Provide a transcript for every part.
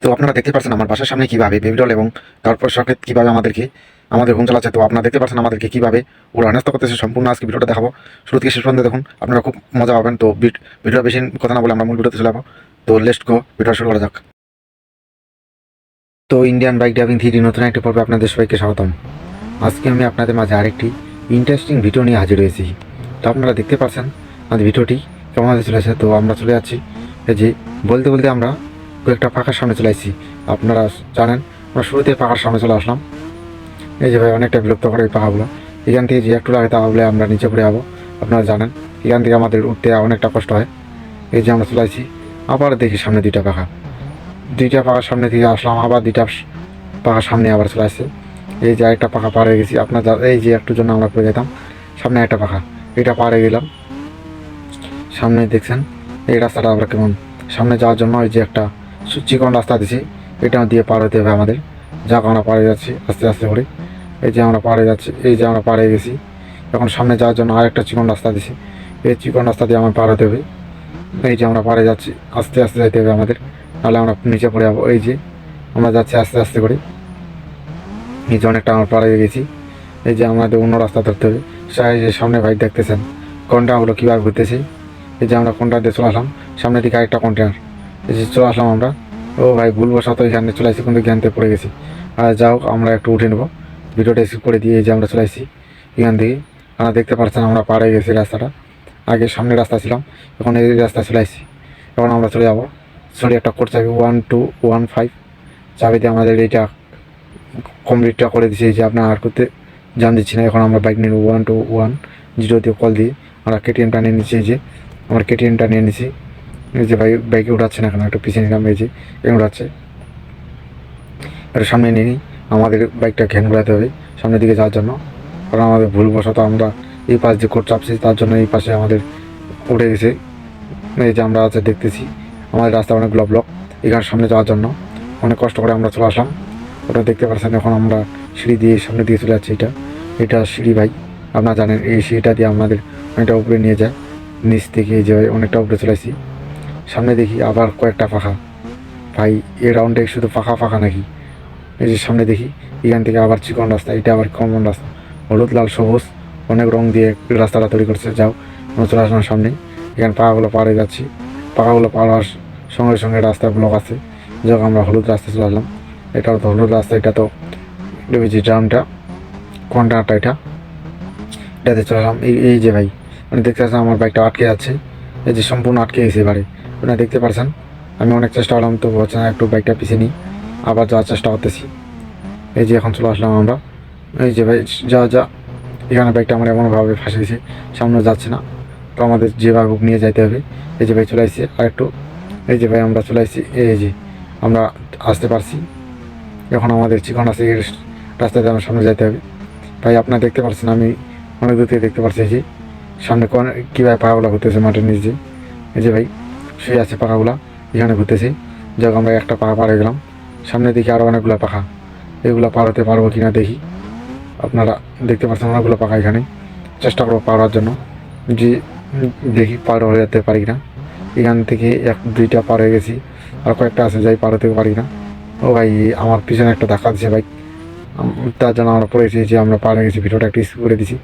তো আপনারা দেখতে পাচ্ছেন আমার বাসার সামনে কীভাবে বেবিডল এবং তারপর সকেট কীভাবে আমাদেরকে, আমাদের ঘুম চালাচ্ছে। তো আপনারা দেখতে পাচ্ছেন আমাদেরকে কীভাবে ওরা হেনস্থ করতেছে। সম্পূর্ণ আজকে ভিডিওটা দেখাবো। শুরু থেকে শেষ পর্যন্ত দেখুন, আপনারা খুব মজা পাবেন। তো ভিড- ভিডিও বেশি কথা না বলে আমরা মূল ভিডিওতে চলে যাব। তো লেস্ট গো ভিডিও শুরু করা যাক। তো ইন্ডিয়ান বাইক ড্রাইভিং থ্রি নতুন একটি পর্বে আপনাদের সবাইকে স্বাগতম। আজকে আমি আপনাদের মাঝে আরেকটি ইন্টারেস্টিং ভিডিও নিয়ে হাজির হয়েছি। তো আপনারা দেখতে পাচ্ছেন আমাদের ভিডিওটি কেমন হতে চলেছে। তো আমরা চলে যাচ্ছি। এই যে বলতে বলতে আমরা একটা পাখার সামনে চলে আসছি আপনারা জানেন, আমরা শুরুতে পাখার সামনে চলে আসলাম। এই যে ভাই, অনেকটা বিলুপ্ত করে এই পাখাগুলো। এখান থেকে যে একটু লাগে তাহলে আমরা নিচে পড়ে যাব। আপনারা জানেন, এখান থেকে আমাদের উঠতে অনেকটা কষ্ট হয়। এই যে আমরা চলে আসছি আবার দেখি সামনে দুইটা পাখা। দুইটা পাখার সামনে থেকে আসলাম, আবার দুইটা পাখার সামনে আবার চলে আসছে। এই যে একটা পাখা পার হয়ে গেছি। আপনার এই যে একটু জন্য আমরা পড়ে যেতাম, সামনে একটা পাখা। এটা পার হয়ে গেলাম। সামনে দেখছেন, এই রাস্তাটা আমরা কেমন। সামনে যাওয়ার জন্য ওই যে একটা চিকন রাস্তা দিছি। এটা দিয়ে পার হতে হবে আমাদের। যাক আমরা পাড়ে যাচ্ছি, আস্তে আস্তে করে। এই যে আমরা পাড়ে যাচ্ছি, এই যে আমরা পাড়ে গেছি। এখন সামনে যাওয়ার জন্য আরেকটা চিকন রাস্তা দিছি। এই চিকন রাস্তা দিয়ে আমার পার হতে হবে। এই যে আমরা পাড়ে যাচ্ছি, আস্তে আস্তে যেতে হবে আমাদের। নাহলে আমরা নিচে পড়ে যাব। এই যে আমরা যাচ্ছি আস্তে আস্তে করে। এই যে অনেকটা আমরা পাড়ে গেছি। এই যে আমাদের অন্য রাস্তা ধরতে হবে। সেই যে সামনে বাইক দেখতেছেন, কন্টেনারগুলো কীভাবে ঘুরতেছে। এই যে আমরা কন্টেনার দিয়ে চলে আসলাম। সামনের দিকে আরেকটা কন্টেনার। এই যে চলে আসলাম আমরা। ও ভাই ভুলবশত এখানে চলে আসছি, কিন্তু জ্ঞানতে পড়ে গেছি। আর যা হোক, আমরা একটু উঠে নেব। ভিডিওটা স্কিপ করে দিয়ে যে আমরা চলে আসছি এখান থেকে। আপনারা দেখতে পাচ্ছেন, আমরা পাড়ে গেছি রাস্তাটা। আগে সামনে রাস্তা ছিলাম, এখন এই রাস্তা চলে আসছি। এখন আমরা চলে যাব সরি একটা কোড চাবি ওয়ান টু ওয়ান ফাইভ চাবিতে আমাদের এইটা কমপ্লিটটা করে দিয়েছি যে আপনার আর করতে জান দিচ্ছি না। এখন আমরা বাইক নিয়ে ওয়ান টু ওয়ান জিরো দিয়ে কল দিয়ে আমরা কেটিএমটা নিয়ে নিচ্ছি যে। আমরা কেটিএমটা নিয়ে নিচ্ছি। এই যে বাইক বাইকে উঠাচ্ছে না এখন, একটু পিছিয়ে নিলাম, এই যে এ উঠাচ্ছে এটা সামনে নিয়ে নিই, আমাদের বাইকটা ঘ্যান ঘোরাতে হবে সামনের দিকে যাওয়ার জন্য। কারণ আমাদের ভুলবশত আমরা এই পাশ দিয়ে কোট চাপছি, তার জন্য এই পাশে আমাদের উঠে গেছে। এই যে আমরা আছে, দেখতেছি, আমাদের রাস্তা অনেকগুলো ব্লক এখানে সামনে যাওয়ার জন্য। অনেক কষ্ট করে আমরা চলে আসলাম। ওটা দেখতে পাচ্ছেন, এখন আমরা সিঁড়ি দিয়ে সামনে দিয়ে চলে যাচ্ছি, এটা। এটা সিঁড়ি ভাই, আপনারা জানেন, এই সিঁড়িটা দিয়ে আমাদের অনেকটা উপরে নিয়ে যায়। নিচ থেকে যে অনেকটা উপরে চলে আসছি। সামনে দেখি আবার কয়েকটা পাখা ভাই এ রাউন্ডে শুধু ফাঁকা ফাঁকা নাকি? এই যে সামনে দেখি, এখান থেকে আবার চিকন রাস্তা, এটা আবার কমন রাস্তা। হলুদ, লাল, সবুজ, অনেক রং দিয়ে রাস্তাটা তৈরি করছে, যাও চলে আসলাম সামনে। এখানে পাখাগুলো পাড়ে যাচ্ছি। পাখাগুলো পার হওয়ার সঙ্গে সঙ্গে রাস্তা ব্লক আছে। যখন আমরা হলুদ রাস্তা চলে আসলাম। এটা তো হলুদ রাস্তা, এটা তো ডেবেছি ড্রামটা, কন্টেনারটা এটা। এটাতে চলে আসলাম। এই এই যে ভাই মানে দেখতে পাচ্ছেন আমার বাইকটা আটকে যাচ্ছে। এই যে সম্পূর্ণ আটকে গেছে এবারে। আপনারা দেখতে পারছেন, আমি অনেক চেষ্টা করলাম, তো হচ্ছে না একটু বাইকটা পিছিয়ে নিই, আবার যাওয়ার চেষ্টা করতেছি। এই যে এখন চলে আসলাম আমরা। এই যে ভাই, যা যা, এখানে বাইকটা আমার এমনভাবে ফাঁসে গেছে সামনে যাচ্ছে না। তো আমাদের যেভাবে হোক নিয়ে যাইতে হবে। এই যে ভাই চলে আসছি আর একটু এই যে ভাই, আমরা চলে আসছি, এই যে আমরা আসতে পারছি। এখন আমাদের চিকন আছে রাস্তাতে আমার সামনে যাইতে হবে। ভাই, আপনারা দেখতে পাচ্ছেন আমি অনেক দূর থেকে দেখতে পাচ্ছি যে সামনে কোন কীভাবে পাখাগুলো ঘুরতেছে মাঠের নিচে। এই যে ভাই শুয়ে আছে পাখাগুলো, এখানে ঘুরতেছি। যাক, আমরা একটা পার হয়ে গেলাম। সামনে দেখি আরও অনেকগুলো পাখা। এগুলো পার হতে পারব কিনা দেখি। আপনারা দেখতে পাচ্ছেন অনেকগুলো পাখা এখানে। চেষ্টা করব হওয়ার জন্য। যে দেখি পার হয়ে যেতে পারি না এখান থেকে এক, দুইটা পার হয়ে গেছি। আর কয়েকটা আছে যাই পার হতে পারি না ও ভাই, আমার পিছনে একটা ধাক্কা দিচ্ছে বাইক তার জন্য আমরা পড়েছি যে আমরা পার হয়ে গেছি, ভিডিওটা একটু স্কিপ করে দিছি।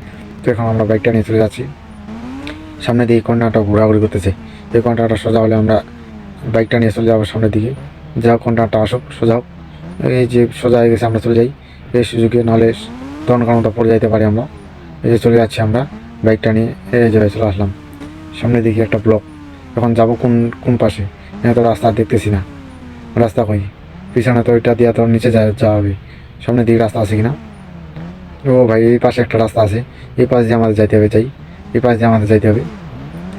তো এখন আমরা বাইকটা নিয়ে চলে যাচ্ছি। সামনে দিয়ে কন্যাটা ঘোরাঘুরি করতেছে। এই কন্যাটা সোজা হলে আমরা বাইকটা নিয়ে চলে যাব সামনের দিকে। যাও কন্যাটা আসুক, সোজা হোক। এই যে সোজা হয়ে গেছে, আমরা চলে যাই। এই সুযোগে নাহলে কারণটা পড়ে যাইতে পারি আমরা। এই যে চলে যাচ্ছি আমরা বাইকটা নিয়ে। এই যে চলে আসলাম। সামনে দিকে একটা ব্লক। এখন যাব কোন কোন পাশে? এখানে তো রাস্তা দেখতেছি না। রাস্তা কই? পিছনে তো ওইটা দিয়ে তো নিচে যা, যাওয়া হবে। সামনের দিকে রাস্তা আছে কিনা? ও ভাই, এই পাশে একটা রাস্তা আছে। এই পাশ দিয়ে আমাদের যাইতে হবে চাই এই পাশ দিয়ে আমাদের যাইতে হবে।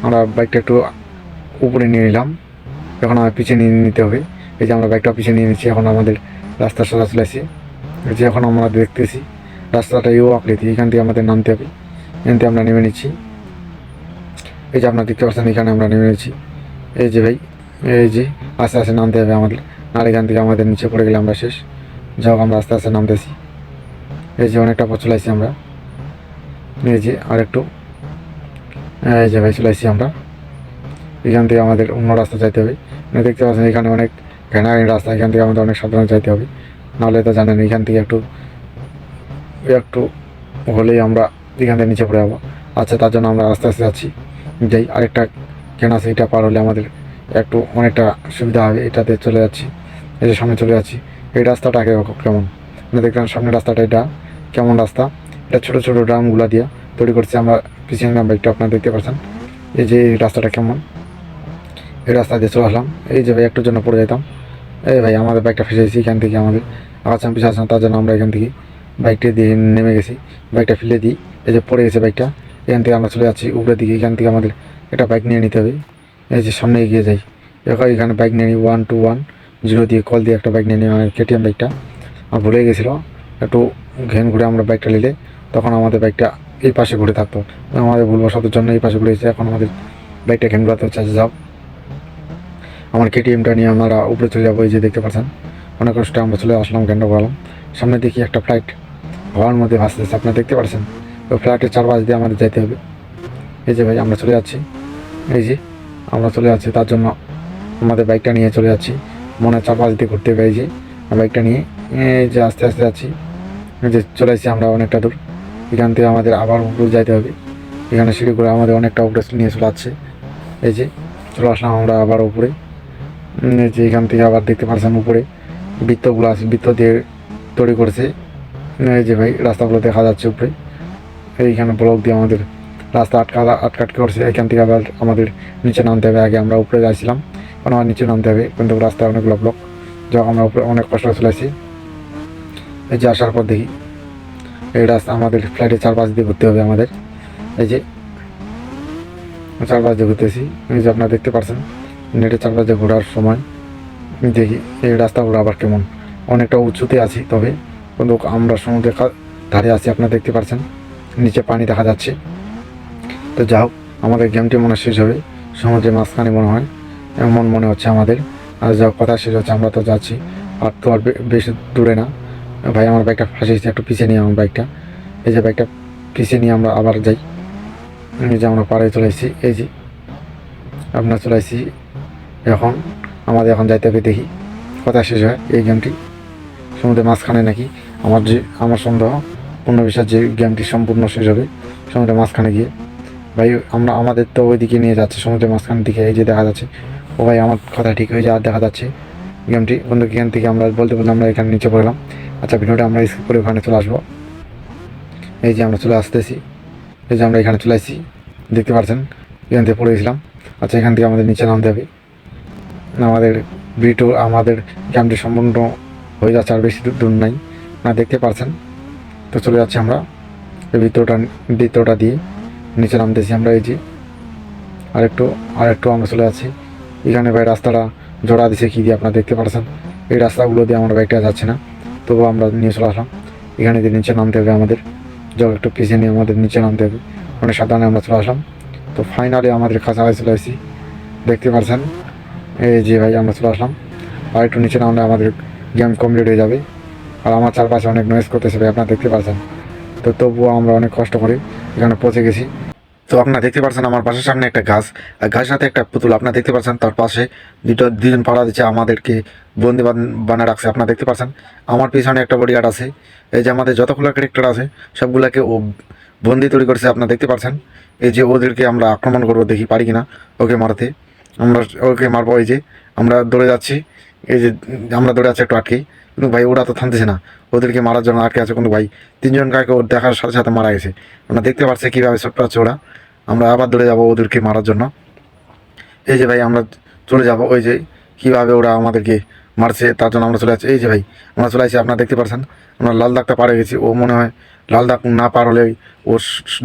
আমরা বাইকটা একটু উপরে নিয়ে নিলাম। এখন আমার পিছিয়ে নিয়ে নিতে হবে। এই যে আমরা বাইকটা পিছিয়ে নিয়ে নিচ্ছি এখন আমাদের রাস্তা সোজা চলে এই যে এখন আমরা দেখতেছি, রাস্তাটা ইউ আকৃতি, এখান থেকে আমাদের নামতে হবে। এখান থেকে আমরা নেমে নিচ্ছি। এই যে আপনারা দেখতে পাচ্ছেন, এখানে আমরা নেমে নিচ্ছি। এই যে ভাই, এই যে আস্তে আস্তে নামতে হবে আমাদের। আর এখান থেকে আমাদের নিচে পড়ে গেলে আমরা শেষ। যাও আমরা আস্তে আস্তে নামতেছি। এই যে অনেকটা পথ চলে আমরা। এই যে আর একটু এই যে ভাই চলে আমরা। এখান থেকে আমাদের অন্য রাস্তা যাইতে হবে। মানে দেখতে পাচ্ছেন এখানে অনেক ঘেনাঘেনি রাস্তা, এখান থেকে আমাদের অনেক সাবধানে যাইতে হবে। নাহলে তো জানেন এখান থেকে একটু একটু হলেই আমরা এখান থেকে নিচে পড়ে যাব। আচ্ছা তার জন্য আমরা আস্তে আস্তে যাচ্ছি। যাই, আরেকটা কেন এটা পার হলে আমাদের একটু অনেকটা সুবিধা হবে। এটাতে চলে যাচ্ছি। এই যে সামনে চলে যাচ্ছি। এই রাস্তাটা আগে কেমন? মানে দেখলাম সামনের রাস্তাটা, এটা কেমন রাস্তা? এটা ছোটো ছোটো ড্রামগুলো দিয়ে তৈরি করছি আমরা। পিছনে নাম বাইকটা আপনারা দেখতে পাচ্ছেন। এই যে রাস্তাটা কেমন? এই রাস্তা দিয়ে চলে আসলাম। এই যে ভাই একটুর জন্য পড়ে যেতাম এই ভাই আমাদের বাইকটা ফেসেছি এখান থেকে আমাদের। আগাচ্ছাম পিছাচ্ছাম আচ্ছা, তার জন্য আমরা এখান থেকে বাইকটা দিয়ে নেমে গেছি। বাইকটা ফেলে দিই। এই যে পড়ে গেছে বাইকটা এখান থেকে আমরা চলে যাচ্ছি উপরের দিকে। এখান থেকে আমাদের একটা বাইক নিয়ে নিতে হবে। এই যে সামনে এগিয়ে যাই। এখানে এখানে বাইক নিয়ে নিই। ওয়ান টু ওয়ান জিরো দিয়ে কল দিয়ে একটা বাইক নিয়ে নিই। আমার কেটিএম বাইকটা আমার ভুলে গেছিল। একটু ঘেন ঘুরে আমরা বাইকটা নিলে তখন আমাদের বাইকটা এই পাশে ঘুরে থাকতো। আমাদের ভুলবশতের জন্য এই পাশে ঘুরেছে এখন আমাদের বাইকটা ঘেন ঘুরাতে হচ্ছে। যাও। আমার কেটিএমটা নিয়ে আমরা উপরে চলে যাব, এই যে দেখতে পাচ্ছেন। অনেক কষ্টে আমরা চলে আসলাম করলাম। সামনে দেখি একটা ফ্লাইট হওয়ার মধ্যে ভাসতেছে, আপনারা দেখতে পাচ্ছেন? ওই ফ্লাইটের চারপাশ দিয়ে আমাদের যেতে হবে। এই যে ভাই, আমরা চলে যাচ্ছি। এই যে আমরা চলে যাচ্ছি, তার জন্য আমাদের বাইকটা নিয়ে চলে যাচ্ছি। মনে চারপাশ দিয়ে ঘুরতে হবে, এই যে বাইকটা নিয়ে, এই যে আস্তে আস্তে যাচ্ছি। এই যে চলে আসছি আমরা অনেকটা দূর। এখান থেকে আমাদের আবার উপরে যাইতে হবে। এখানে সিঁড়ি করে আমাদের অনেকটা উপরে নিয়ে চলে যাচ্ছে। এই যে চলে আসলাম আমরা আবার উপরে। যে এখান থেকে আবার দেখতে পাচ্ছেন উপরে বৃত্তগুলো আছে, বৃত্ত দিয়ে তৈরি করেছে। এই যে ভাই, রাস্তাগুলো দেখা যাচ্ছে উপরে। এইখানে ব্লক দিয়ে আমাদের রাস্তা আটকা আটকাটকে করছে। এখান থেকে আবার আমাদের নিচে নামতে হবে। আগে আমরা উপরে যাচ্ছিলাম এখন আমার নিচে নামতে হবে। কিন্তু রাস্তায় অনেকগুলো ব্লক যখন আমরা উপরে অনেক কষ্ট চলে এই যে আসার পর দেখি। এই রাস্তা আমাদের ফ্লাইটের চারপাশ দিয়ে ঘুরতে হবে আমাদের। এই যে চারপাশ দিয়ে ঘুরতেছি। এই যে আপনারা দেখতে পাচ্ছেন চারপাশ দিয়ে ঘোরার সময় দেখি এই রাস্তাগুলো আবার কেমন। অনেকটা উঁচুতে আছি তবে কিন্তু আমরা সমুদ্রের ধারে আছি, আপনারা দেখতে পাচ্ছেন নিচে পানি দেখা যাচ্ছে। তো যা হোক, আমাদের গেমটি মনে শেষ হবে। সমুদ্রের মাঝখানে মনে হয়, এমন মনে হচ্ছে আমাদের। আর যা কথা শেষ হচ্ছে, আমরা তো যাচ্ছি। আর তো আর বেশি দূরে না। ভাই, আমার বাইকটা ফাঁসিয়েছে একটু পিছিয়ে নিয়ে আমার বাইকটা এই যে বাইকটা পিছিয়ে নিয়ে আমরা আবার যাই। এই যে আমরা পাড়ে চলে এসেছি, এই যে আপনার চলে এসেছি এখন আমাদের এখন যাইতে হবে দেখি। কথা শেষ হয় এই গেমটি। সমুদ্রের মাঝখানে নাকি আমার যে আমার সন্দেহ পূর্ণ বিশ্বাস যে গেমটি সম্পূর্ণ শেষ হবে সমুদ্রের মাঝখানে গিয়ে। ভাই, আমরা আমাদের তো ওইদিকে নিয়ে যাচ্ছে, সমুদ্রের মাঝখানের দিকে, এই যে দেখা যাচ্ছে। ও ভাই, আমার কথা ঠিক হয়ে যায় আর দেখা যাচ্ছে। গেমটি, বন্ধু, এখান থেকে আমরা বলতে বলতে আমরা এখানে নিচে পড়লাম। আচ্ছা ভিডিওটা আমরা স্কিপ করে ওখানে চলে আসব। এই যে আমরা চলে আসতেছি। এই যে আমরা এখানে চলে আসছি। দেখতে পাচ্ছেন এখান থেকে পড়ে গেছিলাম। আচ্ছা এখান থেকে আমাদের নিচে নামতে হবে। আমাদের ভিডিও আমাদের গেমটি সম্পূর্ণ হয়ে যাচ্ছে আর বেশি দূর- নাই। না, দেখতে পারছেন। তো চলে যাচ্ছি আমরা। এই ভিতরটা ভিতরটা দিয়ে নিচে নামতেছি আমরা এই যে। আরেকটু আরেকটু আমরা চলে যাচ্ছি। এখানে ভাই রাস্তাটা জোড়া দিছে কী দিয়ে আপনারা দেখতে পারছেন? এই রাস্তাগুলো দিয়ে আমরা বাইকটা যাচ্ছে না। তবুও আমরা নিয়ে চলে আসলাম। এখানে দিয়ে নিচে নামতে হবে আমাদের। জল একটু পিছিয়ে নিয়ে আমাদের নিচে নামতে হবে। অনেক সাধারণে আমরা চলে আসলাম। তো ফাইনালি আমাদের কাছাকাছি চলে আসছি। দেখতে পাচ্ছেন এই যে ভাই, আমরা চলে আসলাম। আর একটু নিচে নামলে আমাদের গেম কমপ্লিট হয়ে যাবে। আর আমার চারপাশে অনেক নয়েজ করতেছে ভাই, আপনারা দেখতে পাচ্ছেন তো তবুও আমরা অনেক কষ্ট করে এখানে পৌঁছে গেছি। তো আপনারা দেখতে পাচ্ছেন আমার পাশের সামনে একটা ঘাস আর গাছের সাথে একটা পুতুল, আপনারা দেখতে পাচ্ছেন তার পাশে দুটো দুজন পাড়া দিচ্ছে, আমাদেরকে বন্দি বানা রাখছে, আপনারা দেখতে পাচ্ছেন আমার পিছনে একটা বডিগার্ড আছে। এই যে আমাদের যতগুলো ক্যারেক্টার আছে, সবগুলোকে ও বন্দি তৈরি করেছে, আপনারা দেখতে পাচ্ছেন এই যে ওদেরকে আমরা আক্রমণ করব, দেখি পারি কিনা ওকে মারতে। আমরা ওকে মারবো, এই যে আমরা দৌড়ে যাচ্ছি। এই যে আমরা দৌড়ে যাচ্ছি একটু আটকেই। কিন্তু ভাই, ওরা তো থামতেছে না। ওদেরকে মারার জন্য আটকে আছে কিন্তু ভাই, তিনজন কাকে ওর দেখার সাথে সাথে মারা গেছে। আমরা দেখতে পাচ্ছি কীভাবে ছোট্ট আছে ওরা। আমরা আবার দৌড়ে যাব ওদেরকে মারার জন্য। এই যে ভাই, আমরা চলে যাব। ওই যে কীভাবে ওরা আমাদেরকে মারছে, তার জন্য আমরা চলে যাচ্ছি। এই যে ভাই, আমরা চলে আসছি। আপনারা দেখতে পাচ্ছেন আমরা লাল দাগটা পারে গেছি। ও মনে হয় লাল দাগ না পার হলে ও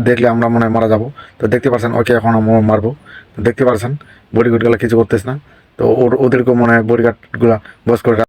দেখলে আমরা মনে হয় মারা যাব। তো দেখতে পারছেন, ওকে এখন আমরা মারবো। দেখতে পারছেন বডিগার্ডগুলো কিছু করতেছে না। তো ওর, ওদেরকেও মনে হয় বডিগার্ডগুলো বস করে